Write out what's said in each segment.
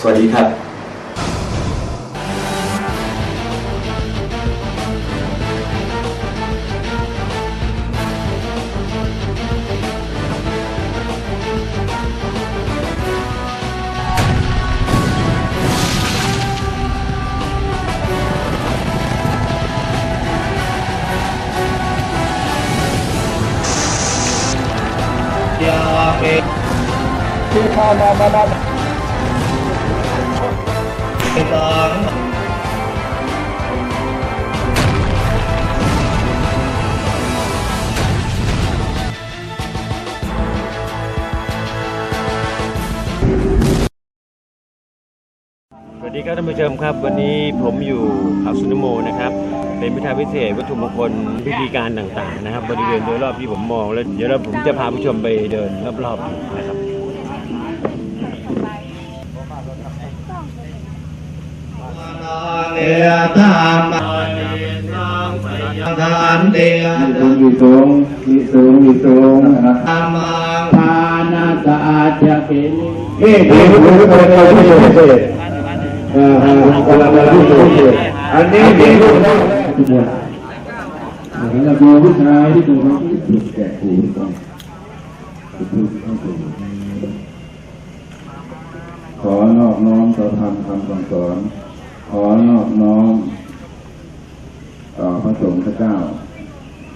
สวัสดีครับยาเกทุ สวัสดีครับท่านผู้ชมครับ วันนี้ผมอยู่เขาสุนโมนะครับ เป็นพิธีพิเศษวัตถุมงคลพิธีการต่างๆนะครับ บริเวณโดยรอบที่ผมมองแล้วเดี๋ยวเราผมจะพาผู้ชมไปเดินรอบๆนะครับ เนียธรรมทานเดียมีสูงมีสูงมีสูงนะครับธรรมังทานาสะอาดจะเป็นนี่ดีที่สุดเป็นเราที่สุดเลยเออเออคนละที่สุดเลยอันนี้ดีที่สุดทุกคนเราดูผู้ชายที่ดูเขาถูกแก่หูก่อนถูกต้องถูขอนอบน้อมต่อธรรมคำสอน ขอนอบน้อมต่อพระสงฆ์พระเจ้า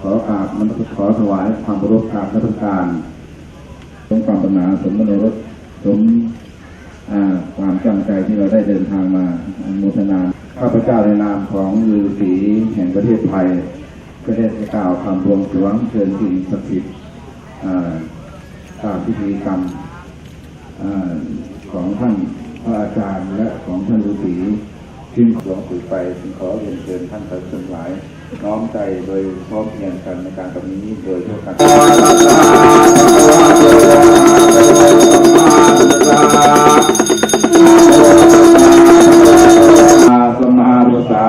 ขอกราบมันขอถวายความเคารพกราบพระการสมความปรารถนาสมมโนรสสมความตั้งใจที่เราได้เดินทางมาอนุโมทนาข้าพเจ้าในนามของฤาษีแห่งประเทศไทยก็ได้กล่าวคำบวงสรวงเชิญสิ่งศักดิ์สิทธิ์ตามพิธีกรรมอของท่านพระอาจารย์และของท่านฤาษี ซึ่งหลวงปู่ไปจึงขอเรียนเชิญท่านทั้งหลาย น้อมใจโดยพร้อมเพรียงกันในการกับนี้โดยทั่วกันอาสมารุสะ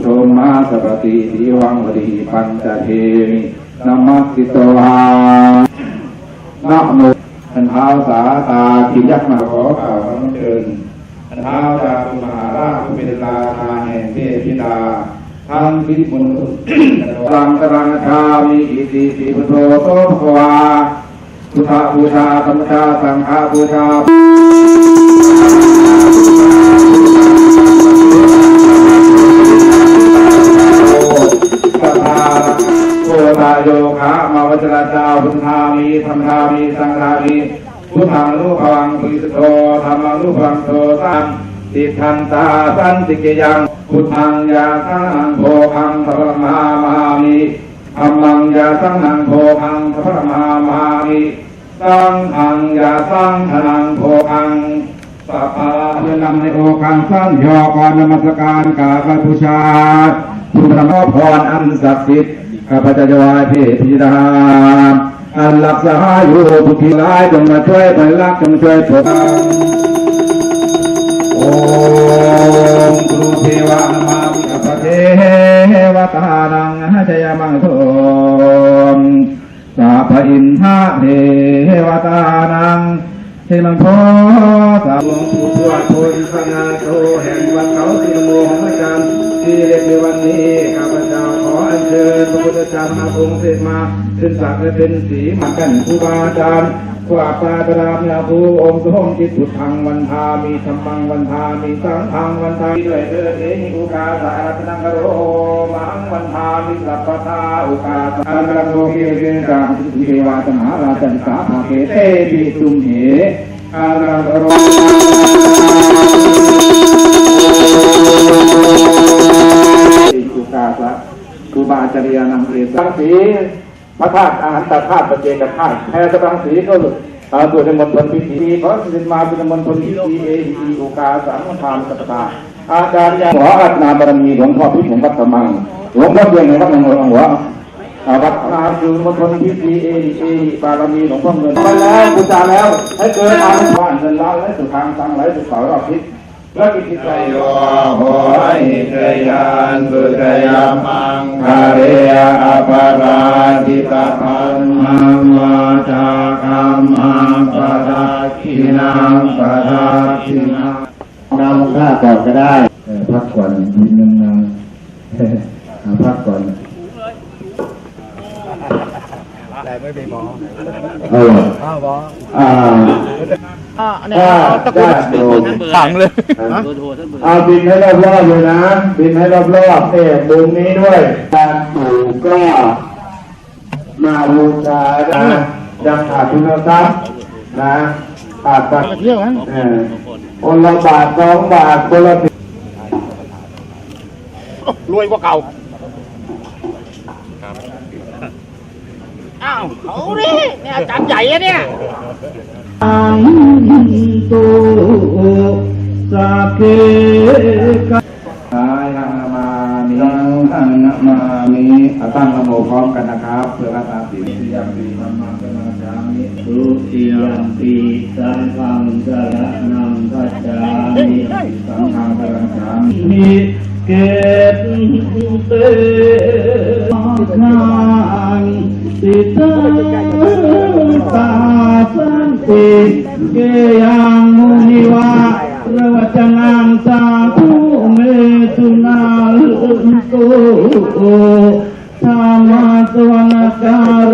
โชมาสปฏิทิวังวดีปัญจเทมินามัสสิตวานะโมท่านท้าสาตาขิยักมาขอกล่าวเชิญ เท้าจาตุมหาราชผู้เป็นราชาแห่งเทพธิดาทั้งพิมุนตรังกรังคามีอิติสิพุโตโตภวาพุทธบูชาธรรมชาสังฆบูชา ติทันตาสันติกยังพุทธังยาสังโภคังพระมามามิธรรมังยาสังโภคังพระมามามิสังฆังยาสังฆนังโภคังสัพพะเพื่อนำในโอกาสสั้นยอก่อนนมัสการกาบบูชาคุณพระพรอันศักดิ์สิทธิ์ข้าพเจ้าจะวายเทพิดาอันหลักสหายอยู่ทุกทีร้ายจงมาช่วยไปรักจงช่วยผม โอมครูเทวานามาวิกัปเทวตานังจยมังโทมสาพอินทาเทวตานังเทมังโพสาวงผู้ทวดโพธิสง่าโตแห่งวัดเขาสีนโมของอาจารย์ที่เรียกในวันนี้ข้าพเจ้าขออัญเชิญพระพุทธเจ้ามาองค์เสด็จมาเป็นศักดิ์และเป็นสีมากันครูบาอาจารย์กว่าปาประดามนาภูองค์สมจิตพุทังวันทามีธรรมังวันทามีสังฆังวันทาด้วยเถิดเอหิอุกาสารัตนังกโรมังวันทามิสัพพทาอุกาสารัตโลเกเกจังสิเทวาตมหาราชันสาภาเกเตปิตุมเหอาราโรสุกาสะครูบาอาจารยานังเอสังสี พระธาตุอาหารตธาตุปเจกธาตุแพรสตังสีก็อาตัวในมณฑลพิธีขอสินมาเป็นมณฑลพิธีเอหีโอกาสังฆามสัตตาอาจารย์ยาขออัตนาบารมีหลวงพ่อพิมพ์วัดธรรมังหลวงพ่อเพียงในวัดหลวงหลวงหัววัดนาคือมณฑลพิธีเอเอบารมีหลวงพ่อเงินไปแล้วบูชาแล้ว ให้เกิดอานุภาพเงินล้านและสุขางสังไหลสุขเสารอบทิศ และกิจใจโยโหหิตยานสุตยามังคาเรียอปาราติตาพันมังวาจากัมมังปะราคินังปะราคินังนำข้าก่อนก็ได้พักก่อนนิดนึงนะพักก่อนแต่ ไม่ไปมองเอออ่าอ่าเนี่ยตะกุดขังเลยเอาบินให้รอบๆเลยนะบินให้รอบๆเอ๊ะมุมนี้ด้วยการปลูกก็มาบูชานะยังขาดทุนทรัพย์นะขาดปัจเที่ยวนั้นคนละบาทสองบาทคนละรวยกว่าเก่าาวเขาดิเนี่ยอาจารย์ใหญ่อะเนี่ยอังตุสัพเกะกายนามามิยังนามามิอะตั้งนะโมพร้อมกันนะครับเพื่อรักษาศีลที่ยังดีมันมาเป็นมาจามิทุติยมปีสังฆังสรนังคัจฉามิสังฆังพลังสามิเกตเตขัง ติตาตาสันติเกยังมุนิวาระวจนังสาธุเมตุนาตุธรรมสวนาการ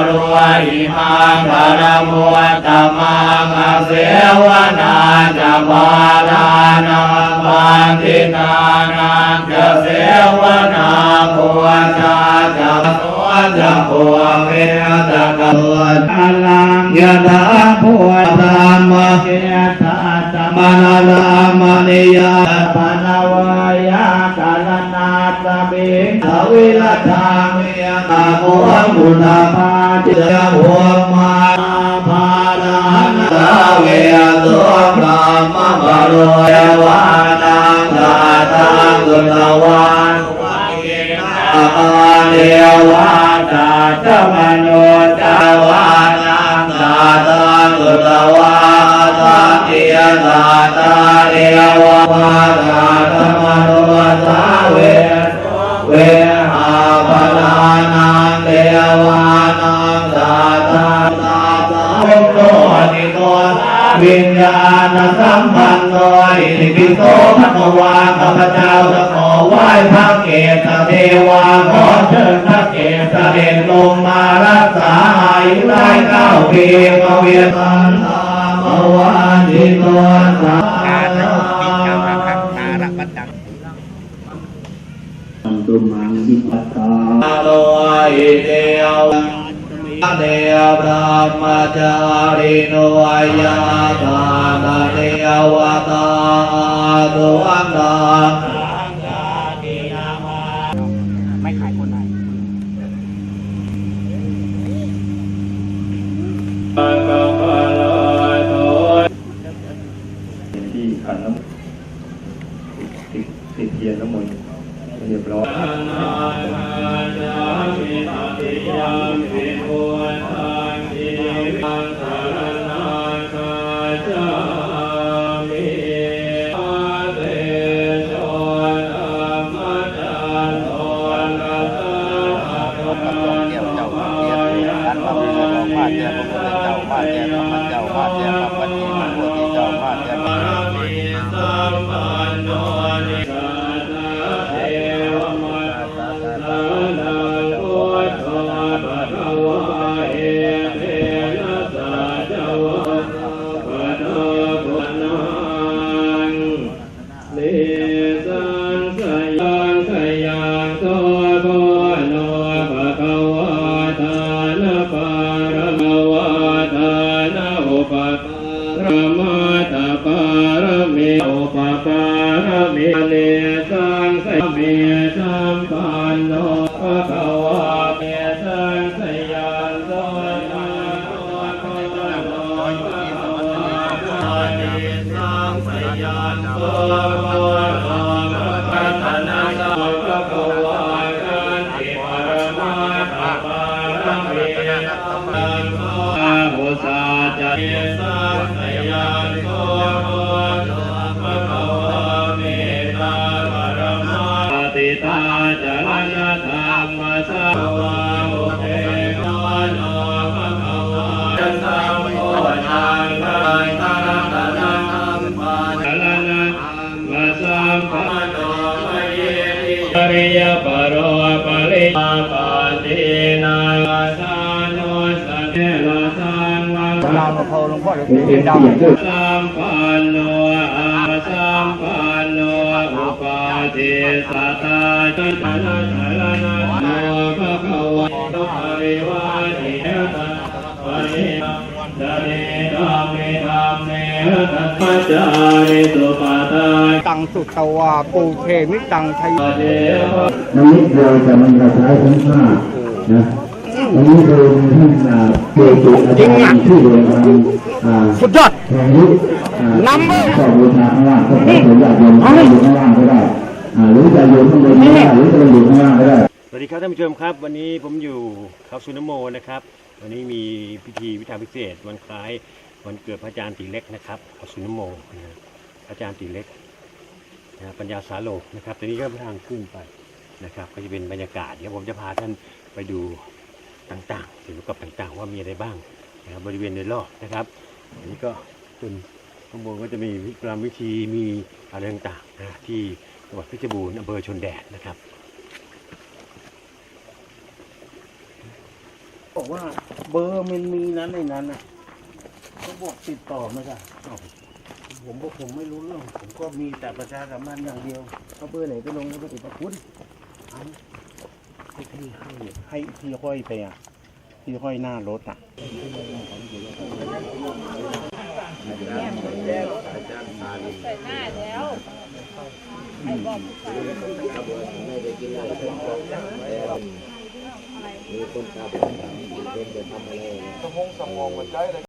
ยเวอายุวันนัวันนังยาวันาดังดารนังเยกายุมาดังธรรมานาตัวตานังบรวยมังบารมุตมังอาเสวนาจะบาลานังบันทินานังจะเสวนาปัวชาจะตัวจะปัวเมตะปัวอาลังยะดาปัวธรรมะเกตาตมนาลามณิยาปนาวายากาลนา ตบิทวิลทาเมิยาโมมุนาปาจิยะหัวมาภาลานาเวตุกามบารโยวานังตาตังกุลวันอาเดวาตาตมโนตาวานังตาตังกุลวาตาเอียตาตาเอววาตาตมโนตาเว เวหาปนานังเทวานังตาตาตาตาโตนิโตวิญญาณสัมพันธ์โดยนิพิโตภควาข้าพเจ้าจะขอไหว้พระเกศเทวาขอเชิญพระเกศเสด็จลงมารักษาอายุได้เก้าปีพระเวทสันตามวานิโตสา มจาริโนยาตานาเดียวตาตุวันตาไม่ขายคนไหนที่ขันน้ำติดติดเทียนน้ำมนต์เรียบร้อย โหลวงพ่อหลวงเป็นพี่เสียงดาวด้วยสัมปันโนอาสัมปันโนอุปาทิสัตตาจันทนาสารนาโนภะคะวะโตปริวาทิเอตัสปะริดาเนธรรมเมธรรมเมตัสปัจาริสุปาทาตังสุตวาปูเทมิตังชัยเดวะวันนี้เราจะมันกระใช้ทั้งห้านะ วันนี้โดยท่านอ่าเกจิอาจารย์ที่เรียนทางอ่าสุดยอดแห่งยุคอ่าก็บูชาข้างล่างก็ขอผมอยากโยมให้อยู่ข้างล่างก็ได้หรือจะโยมข้างบนก็ได้หรือจะอยู่ข้างล่างก็ได้สวัสดีครับท่านผู้ชมครับ วันนี้ผมอยู่เขาสุนโมนะครับ วันนี้มีพิธีวิชาพิเศษ วันคล้ายวันเกิดพระอาจารย์ตีเล็กนะครับเขาสุนโมนะพระอาจารย์ตีเล็กนะปัญญาสาโลกนะครับตอนนี้ก็ทางขึ้นไปนะครับ ก็จะเป็นบรรยากาศเดี๋ยวผมจะพาท่านไปดู ต่างๆเกี่ยวกับต่างๆ ว่ามีอะไรบ้างนะครับบริเวณโดยรอบนะครับ อันนี้ก็เป็นข้างบนก็จะมีวิกรรมวิธีมีอะไรต่างๆนะที่จังหวัดเพชรบูรณ์อำเภอชนแดนนะครับบอกว่าเบอร์มันมีนั้นในนั้นนะเขาบอกติดต่อไม่ได้อ้าวผมบอกผมไม่รู้เรื่อง ผมก็มีแต่ประชาสัมพันธ์อย่างเดียวเขาเบอร์ไหนไปลงก็ไปติดประคุณเอา ให้ที่ให้ให้ที่ห้อยไปอะ ที่ห้อยหน้ารถอะใส่หน้าแล้วไอ้บอกผู้ชาย